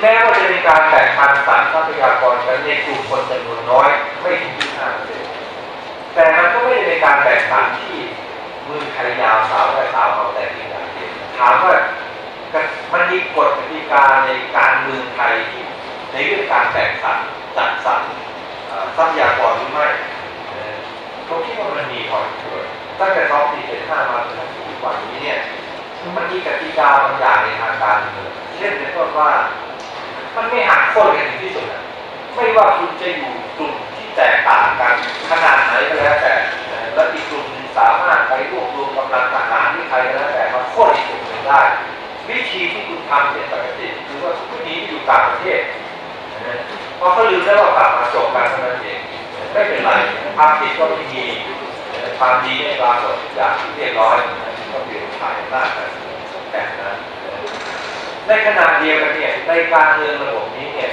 แม้ว่าจะมีการแบ่งปันสารทรัพยากรกันในกลุ่มคนจำนวนน้อยไม่ถึงที่ห้าเปอร์เซ็นต์แต่มันก็ไม่ได้เป็นการแบ่งปันที่มือใครยาวสาวได้สาวเอาแต่เพียงอย่างเดียวถามว่ามันมีกฎกติกาในการเมืองไทยที่ในเรื่องการแบ่งสรรจัดสรรทรัพยากรหรือไม่ผมคิดว่ามันมีพอสมควรตั้งแต่รอบปีเจ็ดห้ามาถึงปัจจุบันนี้เนี่ยมันมีกติกาบางอย่างในทางการเมืองเช่นเป็นต้นว่า มันไม่หักโค่นกันถึงที่สุด ไม่ว่าคุณจะอยู่กลุ่มที่แตกต่างกันขนาดไหนก็แล้วแต่ แล้วอีกกลุ่มสามารถไปรวบรวมกำลังทหารที่ใครก็แล้วแต่มาโค่นอีกกลุ่มหนึ่งได้ วิธีที่คุณทำเป็นปกติคือว่าคุณนีไปอยู่ต่างประเทศพอเขาลืมแล้วว่ากลับมาจบการเท่านั้นเองไม่เป็นไรความผิดก็ไม่มีความดีไม่ปรากฏอย่างเรียบร้อยก็เปลี่ยนถ่ายหน้ากแต่นั้นในขณะเดียวกันเนี่ย ในการเมืองระบบนี้เนี่ย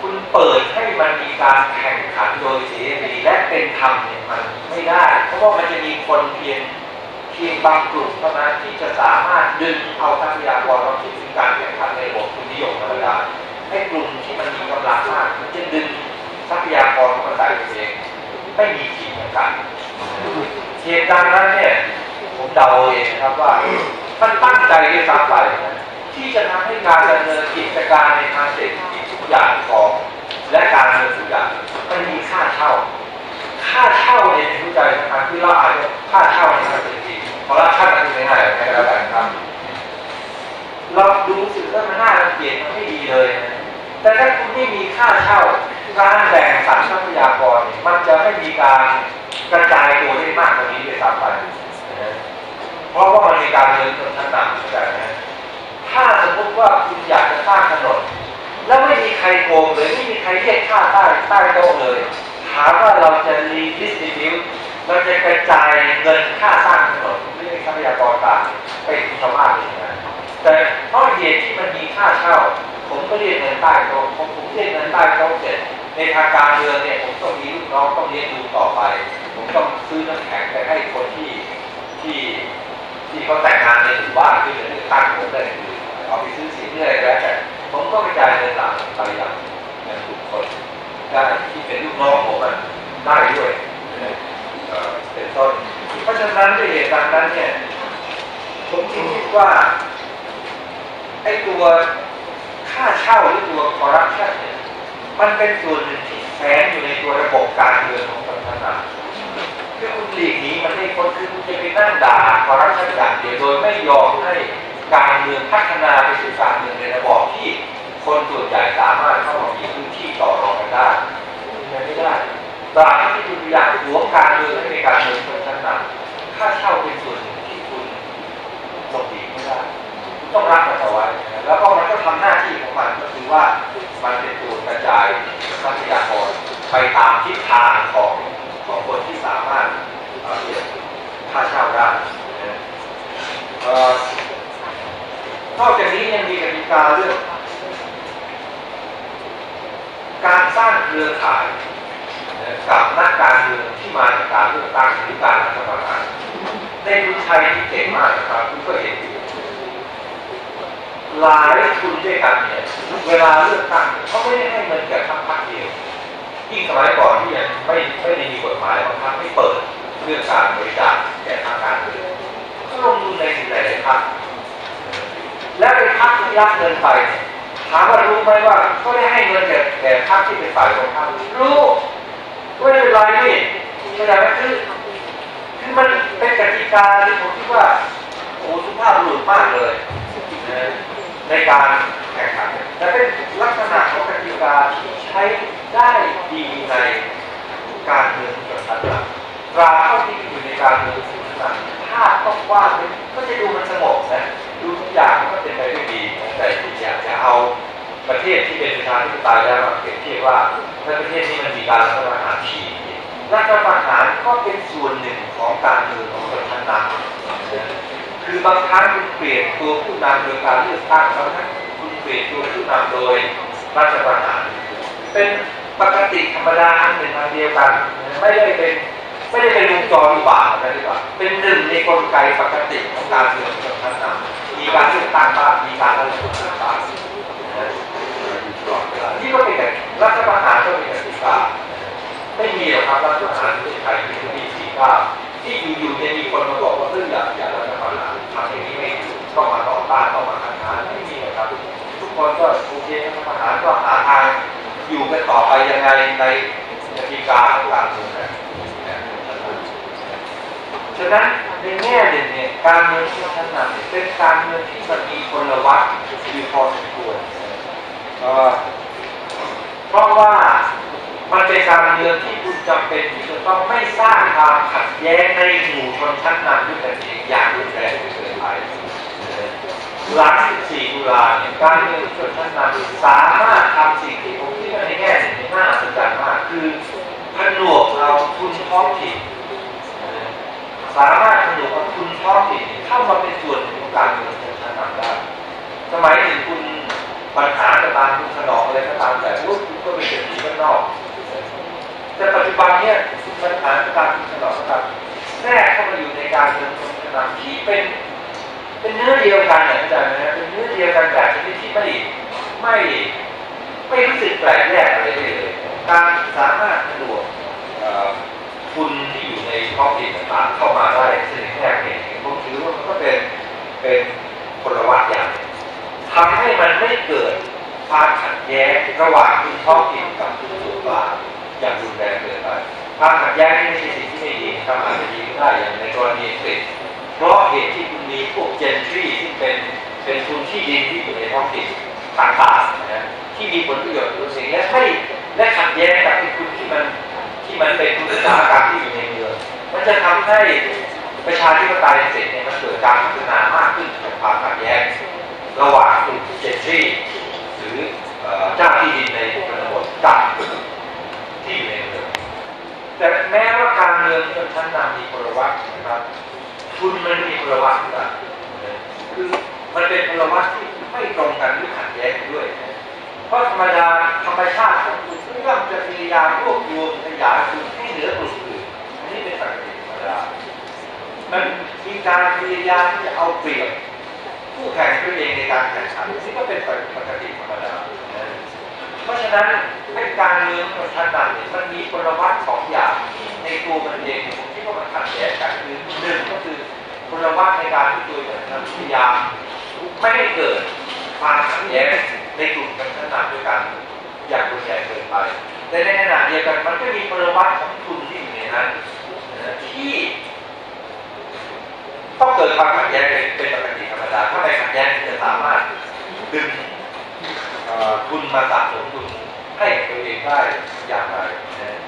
คุณเปิดให้มันมีการแข่งขันโดยเสรีและเป็นธรรมเนี่ยมันไม่ได้ เพราะว่ามันจะมีคนเพียงเพียงบางกลุ่มเท่านั้นที่จะสามารถดึงเอาทรัพยากรเราคิดถึงการแข่งขันในระบบคุณนิยมธรรมดาให้กลุ่มที่มันมีกำลังมากมันจะดึงทรัพยากรเข้ามาใส่ตัวเองไม่มีขีดจำกัดเหตุการณ์นั้นเนี่ยผมเดาเองครับว่ามันตั้งใจด้วยซ้ำไป ที่จะทำให้การดำเนินกิจการในทางเศรษฐกิจทุกอย่างของ และการเงินทุกอย่างมันมีค่าเช่า ค่าเช่าเนี่ยรู้ใจสำคัญที่เราอาจจะค่าเช่าในทางเศรษฐกิจเพราะเราค่าเงินไม่ง่ายแค่แล้วกันครับเราดูสึกว่ามันน่ารังเกียจมันไม่ดีเลยนะแต่ถ้าคุณไม่มีค่าเช่าการแบ่งสรรทรัพยากรมันจะไม่มีการกระจายตัวได้มากกว่านี้เลยซ้ำไปเพราะว่ามันมีการเงินชนชั้นนำเข้าใจนะ ถ้าสมมติว่าคุณอยากจะสร้างถนนแล้วไม่มีใครโกงเลยไม่มีใครเรียกค่าใต้ใต้โต๊ะเลย ถามว่าเราจะรีดิสติบิวเราจะกระจายเงินค่าสร้างถนนไม่ใช่ทรัพยากรต่างไปถึงชาวบ้านเลยนะแต่เพราะเหตุที่มันมีค่าเช่า ผมก็เรียกเงินใต้โต๊ะผมผมเรียกเงินใต้โต๊ะเสร็จในทางการเมืองเนี่ยผมต้องมีลูกน้องต้องเลี้ยงดูต่อไป ผมต้องซื้อน้ำแข็งไปให้คนที่ที่ที่เขาแต่งงานในหมู่บ้านที่เป็นตั้งผมได้คือ เอาไปซื้อสินเรื่อยแล้วแต่ผมก็กระจายเงินหลังไปอย่างเงินบุคคลได้ที่เป็นลูกน้องผมได้ด้วยเป็นต้น เพราะฉะนั้นด้วยเหตุการณ์นั้นเนี่ยผมคิดว่าไอ้ตัวค่าเช่าหรือตัวคอร์รัปชันเนี่ยมันเป็นส่วนหนึ่งที่แฝงอยู่ในตัวระบบการ ตราบที่คุณพยายามหวงการเมืองให้ในการเมืองชนชั้นนำค่าเช่าเป็นส่วนหนึ่งที่คุณหลบหลีกไม่ได้ต้องรักมันเอาไว้แล้วก็มันก็ทำหน้าที่ของมันก็คือว่ามันเป็นตัวกระจายทรัพยากรไปตามทิศทางของของคนที่สามารถเก็บค่าเช่าได้นอกจากนี้ยังมีกติกาเรื่อง การสร้างเครือข่ายกับนักการเมืองที่มาจากการเลือกตั้งหรือการรัฐประหารในคุณ ชัยที่เก่งมากครับคุณก็เห็นอยู่หลายทุนด้วยกันเนี่ยเวลาเลือกตั้งเขาไม่ได้ให้เงินแก่พรรคพรรคเดียวยิ่งสมัยก่อนที่ยังไม่ไม่ได้มีกฎหมายบางครั้งไม่เปิดเรื่องการบริจาคแก่ทางการเมืองก็ลงทุนในสิ่งใดในพรรคและเป็นพรรคที่รับเงินไปถามว่ารู้ไหมว่าเขาได้ให้เงินแก่แก่พรรคที่เป็นฝ่ายตรงข้ามรู้ไม่เป็นไรนี่เข้าใจไหมคือคือ มันเป็นกติกาที่ผมคิดว่าโอ้สุภาพบุรุษมากเลยในการแข่งขันแต่เป็นลักษณะของกติกาที่ใช้ได้ดีในการเมืองส่วนต่างๆราเท่าที่อยู่ในการเมืองส่วนต่างๆภาพต้องกว้าดก็จะดูมันสงบนะดูทุกอย่างมันก็เป็นไปได้ดีแต่อยากจะเอาประเทศที่เป็นประชาธิปไตยแล้วมาเปรียบเทียบว่าถ้าประเทศนี้มันมีการรัฐประหารฉี รัฐประหารก็เป็นส่วนหนึ่งของการเมืองของชนชั้นนำคือบางครั้งคุณเปลี่ยนตัวผู้นำโดยการเลือกตั้งบางครั้งคุณเปลี่ยนตัวผู้นำโดยรัฐประหาร เป็นปกติธรรมดาอันหนึ่งอันเดียวกันไม่ได้เป็นไม่ได้เป็นวงจรอุบาทอะไรดีกว่าเป็นหนึ่งในกลไกปกติของการเมืองชนชั้นนำมีการเลือกตั้งบ้างมีการเไม่มีครับรัฐประหารที่ไทยที่มีชีภาพที่อยู่ๆจะมีคนมาบอกว่าเรื่องอย่างอย่างรัฐประหารทำอย่างนี้ไม่ถูกต้องมาต่อต้านต้องมาขัดขานไม่มีครับ ทุกคนก็โอเครัฐประหารก็หาทางอยู่กันต่อไปยังไงในกติกาของการเมืองฉะนั้นในแง่หนึ่งเนี่ยการเมืองที่พัฒนาเป็นการเมืองที่มันมีคนละวัดมีพอสมควรเพราะว่า มันเป็นการเมืองที่คุณจำเป็นที่จะต้องไม่สร้างความขัดแย้งในหมู่ชนชั้นนำด้วยกันเองอย่างรุนแรงเกินไปหลัง14ตุลาเนี่ยการเมืองชนชั้นนำสามารถทำสิ่งที่ผมคิดว่าในแง่หนึ่งน่าสนใจมากคือผนวกเอาทุนท้องถิ่นสามารถผนวกเอาทุนท้องถิ่นเข้ามาเป็นส่วนหนึ่งของการเมืองชนชั้นนำได้สมัยหนึ่งคุณปัญหาก็ตามคุณขนองอะไรก็ตามแต่ว่าคุณก็เป็นเศรษฐีบ้านนอก แต่ปัจจุบันเนี่ยปัญหากามคุณขนองก็ตามแทรกเข้ามาอยู่ในการเมืองชนชั้นนำที่เป็นเป็นเนื้อเดียวกันนะอาจารย์นะเป็นเนื้อเดียวกันแบบชนิดที่ไม่ไม่ไม่รู้สึกแปลกแยกอะไรเลย การสามารถสะดวกคุณที่อยู่ในท้องถิ่นต่างๆเข้ามาได้สิ่งแรกเนี่ยผมถือว่ามันก็เป็นเป็นพลวัตอย่างทำให้มันไม่เกิดความขัดแย้งระหว่างคุณท้องถิ่นกับคุณส่วนกลาง อย่างรุนแรงเกินไปความขัดแย้งนี่ไม่ใช่สิ่งที่ไม่ดีทำอาจจะดีก็ได้อย่างในกรณีอังกฤษเพราะเหตุที่คุณมีพวกเจนทรีที่เป็นเป็นทุนที่ดินที่อยู่ในท้องถิ่นต่างๆนะที่มีผลประโยชน์ตัวสิ่งและไม่และขัดแย้งกับคุณที่มันที่มันเป็นทุนอุตสาหกรรมที่อยู่ในเมืองมันจะทำให้ประชาธิปไตยเสร็จเนี่ยมันเกิดการพัฒนามากขึ้นจากความขัดแย้งระหว่างกลุ่มเจนทรีหรือเจ้าที่ดินในชนบทกับ ที่อยู่ในเมืองแต่แม้ว่าการเมืองชนชั้นนำมีพลวัตนะครับทุนมันมีพลวัตนะคือมันเป็นพลวัตที่ไม่ตรงกันหรือขัดแย้งด้วย เพราะธรรมดาธรรมชาติของคุณเรื่องจะพยายามรวบรวมขยายคุณให้เหนือกลุ่มอื่นอันนี้เป็นปกติธรรมดามันมีการพยายามที่จะเอาเปรียบ ผู้แข่งตัวเองในการแข่งขันนี่ก็เป็นปกติธรรมดา ราะฉะนั้นให้การเมืองของชั้นนำเนี่ยมันมีพลวัตสองอย่างในตัวมันเองผมคิดว่ามันขัดแย้งกันคือหนึ่งก็คือพลวัตในการที่ตัวมันพยายามไม่ให้เกิดความขัดแย้งในกลุ่มชนชั้นนำด้วยกันอย่างรุนแรงเกินไปแต่ในขณะเดียวกันมันก็มีพลวัตของทุนที่อยู่ในนั้นที่ต้องเกิดความขัดแย้งเป็นปกติธรรมดาถ้าไม่ขัดแย้งจะสามารถดึง ทุนมาสะสมทุนให้ตัวเองได้อย่างไรนะ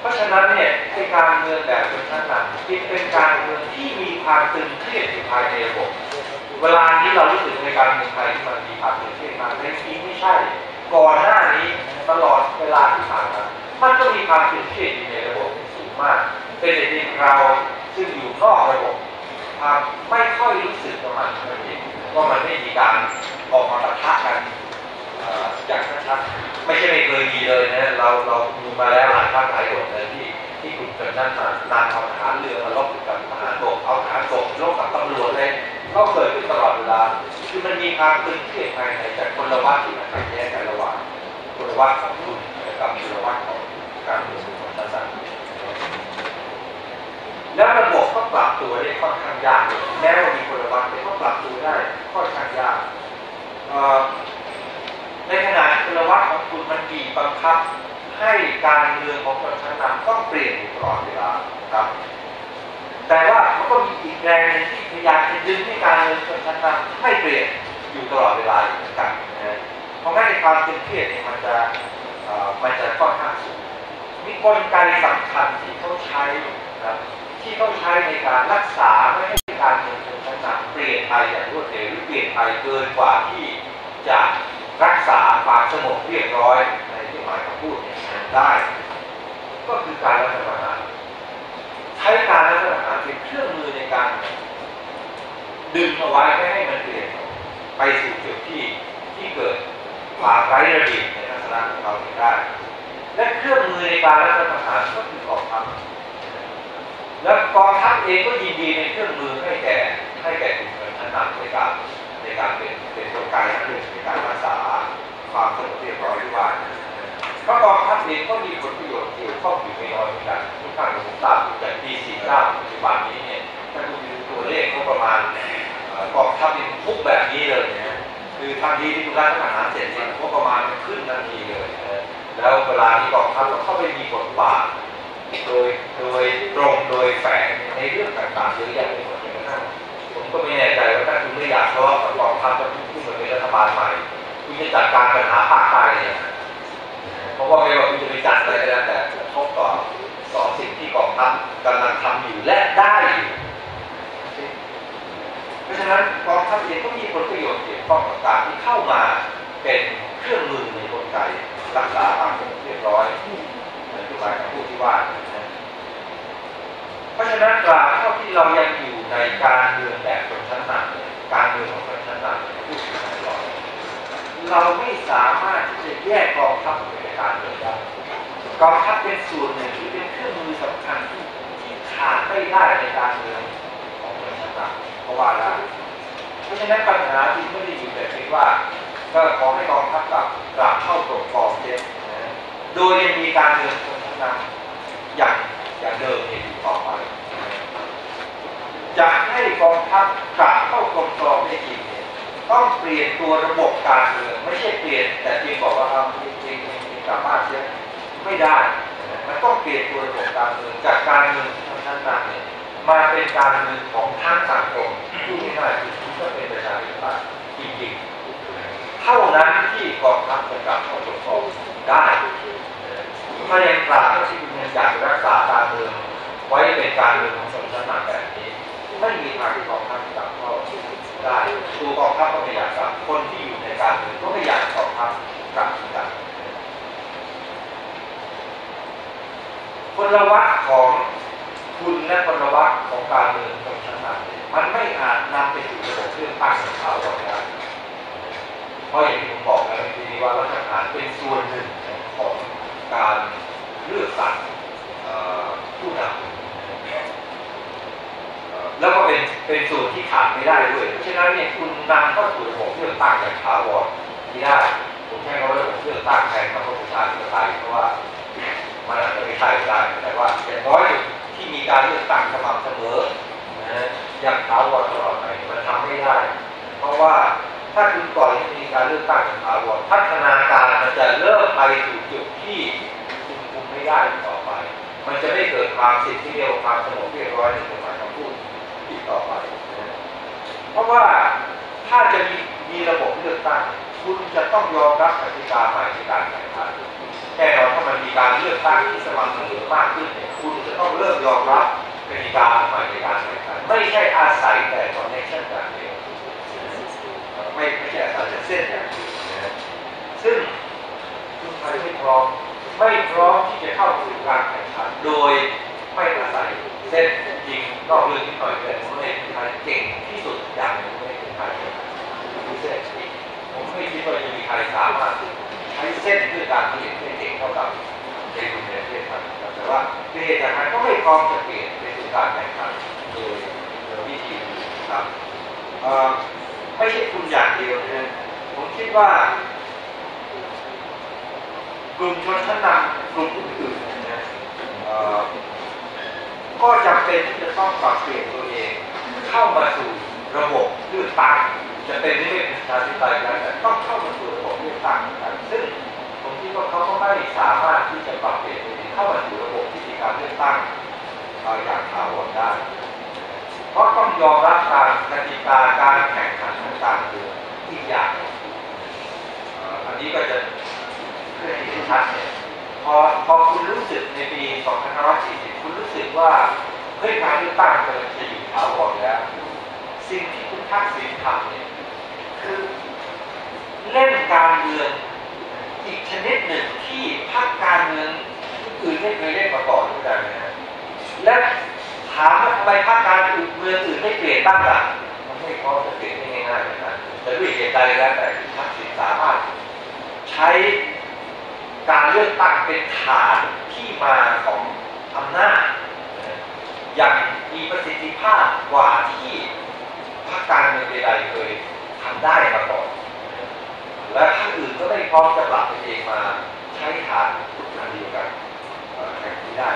เพราะฉะนั้นเนี่ยในการเมืองแบบชนชั้นนำจึงเป็นการเมืองที่มีความตึงเครียดอยู่ภายในระบบเวลานี้เรารู้สึกในการเมืองไทยที่มันมีความตึงเครียดมากแต่จริงไม่ใช่ ก่อนหน้านี้ตลอดเวลาที่ผ่านมามันก็มีความตึงเครียดอยู่ในระบบสูงมาก เป็นเหตุที่เราซึ่งอยู่นอกระบบความไม่ค่อยรู้สึกประมาณนั้นเองว่ามันไม่มีการออกมาปะทะกัน อย่างชัดๆไม่ใช่ไม่เคยมีเลยนะเราเราดูมาแล้วหลายครั้งหลายหนเลยที่ที่กลุ่มชนชั้นมานานเอาทหารเรือมาลบกับทหารบกเอาทหารบกลบกับตำรวจเลยก็เกิดขึ้นตลอดเวลาคือมันมีความตึงเครียดภายในจากคนละวัดที่มันขัดแย้งกันระหว่างคนละวัดของคุณกับคนละวัดของการเมืองของชาติแล้วระบบก็ปรับตัวได้ค่อนข้างยากแม้ว่ามีคนละวัดแต่ก็ปรับตัวได้ค่อนข้างยาก ในขณะที่พลวัตของคุณมันบีบบังคับ ให้การเมืองของชนชั้นนำต้องเปลี่ยนอยู่ตลอดเวลาครับ แต่ว่ามันก็มีอีกแรงนึงที่พยายามจะดึงให้การเมืองชนชั้นนำไม่เปลี่ยนอยู่ตลอดเวลาเหมือนกันนะเพราะงั้นในความตึงเครียดเนี่ยมันจะมันจะค่อนข้างสูงมีกลไกสำคัญที่เขาใช้ครับที่เขาใช้ในการรักษาไม่ให้การเมืองชนชั้นนำเปลี่ยนไปอย่างรวดเร็วหรือเปลี่ยนไปเกินกว่าที่จะ รักษาความสงบเรียบร้อยในที่หมายของพูดได้ ก็คือการรัฐประหารใช้การรัฐประหารเป็นเครื่องมือในการ ดึงเอาไว้ไม่ให้มันเปลี่ยนไปสู่จุดที่ที่เกิดความไร้ระเบียบในลักษณะของเราได้ และเครื่องมือในการรัฐประหารก็คือกองทัพแล้วกองทัพเองก็ยินดีในเครื่องมือให้แก่ให้แก่กลุ่มชนชั้นนำในการในการเป็นเป็นกลไกอันหนึ่งในการรักษา ความสงบเรียบร้อยวยเพระกองทัพเองก็มีผลประโยชน์เกี่ยวข้องอยู่ไม่น้อยเหมือนกันทุกท่านคงทราบจากปี49ปัจจุบันนี้เนี่ยถ้าคุณดูตัวเลขก็ประมาณกองทัพทัพนี่ทุกแบบนี้เลยนะคือทันทีที่คุณรัฐประหารเสร็จเนี่ยงบประมาณขึ้นทันทีเลยนะแล้วเวลาที่กองทัพก็เข้าไปมีบทบาทโดยโดยตรงโดยแฝงในเรื่องต่างๆเยอะแยะไปหมดเลยนะผมก็ไม่แน่ใจว่าถ้าคุณไม่อยากทะเลาะกับกองทัพจะขึ้นมาเป็นรัฐบาลใหม่ คุณจะจัดการปัญหาภาคใต้เนี่ยเพราะว่าไม่ว่าคุณจะไปจัดอะไรก็แล้วแต่กระทบต่อสองสิ่งที่กองทัพกำลังทำอยู่และได้อยู่เพราะฉะนั้นกองทัพเองก็มีผลประโยชน์เกี่ยวข้องกับการที่เข้ามาเป็นเครื่องมือในกลไกรักษาความสงบเรียบร้อยในทุกหมายคำพูดที่ว่าเพราะฉะนั้นตราบเท่าที่เรายังอยู่ในการเมืองแบบชนชั้นนำการเมืองของชนชั้นนำ เราไม่สามารถที่จะแยกกองทัพออกาการเมืองได้กองทัพเป็นส่วนหนึ่งที่เป็นเครื่องมือสำคัญที่ที่ขาดไม่ได้ในการเมืองของชนชั้นนำเพราะว่าได้เพราะฉะนั้นปัญหาที่ไม่ได้อยู่แต่เพียงว่าก็ขอให้กองทัพกลับกลับเข้าปกครองเสียนโดยยังมีการเมืองชนชั้นนอย่างอย่างเดิมเห็นอยู่ต่อไปจะให้กองทัพกลับเข้าปกครองได้จริงเนี่ย ต้องเปลี่ยนตัวระบบการเมืองไม่ใช่เปลี่ยน แต่เพียงบอกว่าเอาจริงจริงกลับบ้านเสียไม่ได้ มันต้องเปลี่ยนตัวระบบการเมืองจากการเมืองชนชั้นนเนี่ยมาเป็นการเมืองของทั้งสังคมพูดง่ายๆคือก็เป็นประชาธิปไตยจริงๆ เท่านั้นที่กองทัพจะกลับเข้าปกครองได้ถ้ายังตราที่คุณยังอยากรักษาการเมืองไว้เป็นการเมืองของชนชั้นนำแบบนี้ ไม่มีทางที่กองทัพจะกลับ ได้ตัวกองทัพก็ไม่อยากกลับคนที่อยู่ในการเมืองก็ไม่อยากกองทัพกลับเหมือนกันพลวัตของคุณและพลวัตของการเมืองตรงชั้นนำเนี่ยมันไม่อาจนำไปสู่ระบบเลือกตั้งของเขาได้เพราะอย่างที่ผมบอกแล้วทีนี้ว่ารัฐบาลเป็นส่วนหนึ่งของการเลือกตั้งผู้นำ แล้วก็เป็นเป็นส่วนที่ขาดไม่ได้ด้วยเพราะฉะนั้นเนี่ยคุณนำเข้าสู่ระบบเลือกตั้งอย่างถาวรที่ได้ผมใช้คำว่าระบบเลือกตั้งแทนคำว่าประชาธิปไตยเพราะว่ามันอาจจะไม่ใช่ได้แต่ว่าอย่างน้อยที่มีการเลือกตั้งสม่ำเสมอนะอย่างถาวรตลอดไปมันทำไม่ได้ เพราะว่าถ้าคุณปล่อยให้มีการเลือกตั้งอย่างถาวรพัฒนาการมันจะเริ่มไปสู่จุดที่คุณคุมไม่ได้ต่อไป มันจะไม่เกิดความสิ่งที่เรียกว่าความสงบเรียบร้อยในกฎหมาย ต่อไปนะเพราะว่าถ้าจะมีมีระบบเลือกตั้งคุณจะต้องยอมรับกติกาใหม่ในการแข่งขันแน่นอนถ้ามันมีการเลือกตั้งที่สม่ำเสมอมากขึ้นเนี่ยคุณจะต้องเริ่มยอมรับกติกาใหม่ในการแข่งขันไม่ใช่อาศัยแต่คอนเนคชั่นอย่างเดียวไม่ไม่ใช่อาศัยแต่เส้นอย่างเดียวนะซึ่งคุณไทยไม่พร้อมไม่พร้อมที่จะเข้าสู่การแข่งขันโดยไม่อาศัย เส้นจริงนอกเรื่องนิดหน่อยแต่ผมเองไทยเก่งที่สุดอย่างหนึ่งในไทยคือเส้นผมไม่คิดว่าจะมีใครสามารถใช้เส้นเพื่อการผลิตได้เก่งเท่ากับในกลุ่มในประเทศไทยแต่ว่าประเทศไทยก็ไม่พร้อมจะเปลี่ยนไปสู่การแข่งขันโดยวิธีครับไม่ใช่คุณอย่างเดียวนะผมคิดว่ากลุ่มชนชั้นนำกลุ่มอื่นๆนะ ก็จำเป็นที่จะต้องปรับเปลี่ยนตัวเอง เข้ามาสู่ระบบเลือกตั้งจะเป็นไม่เป็นประชาธิปไตยแล้วแต่ต้องเข้ามาสู่ระบบเลือกตั้งนกันซึ่งผมคิดว่าเขาก็ไม่สามารถที่จะปรับเปลี่ยนตัวเองเข้ามาสู่ระบบที่มีการเลือกตั้งเอ่ออย่างถาวรได้ เพราะต้องยอมรับการกติกาการแข่งขันทางการเมืองอีกอย่างอันนี้ก็จะเพื่อให้เห็นชัดเนี่ย พอพอคุณรู้สึกในปี 2540 คุณรู้สึกว่าเฮ้ยการเลือกตั้งมันจะอยู่ถาวรแล้ว สิ่งที่คุณทักษิณทำเนี่ยคือเล่นการเมืองอีกชนิดหนึ่งที่พรรคการเมืองอื่นไม่เคยเล่นมาก่อนด้วยกันนะฮะและถามว่าทำไมพรรคการอื่นเมืองอื่นไม่เปลี่ยนบ้างล่ะมันไม่พอจะเปลี่ยนง่ายๆนั้นแต่ด้วยเหตุใดก็แล้วแต่ทักษิณสามารถใช้ การเลือกตั้งเป็นฐานที่มาของอำนาจอย่างมีประสิทธิภาพกว่าที่พรรคการเมืองใดๆเคยทำได้มาก่อน และท่านอื่นก็ไม่พร้อมจะปรับตัวเองมาใช้ฐานอันเดียวกันแข่งที่ได้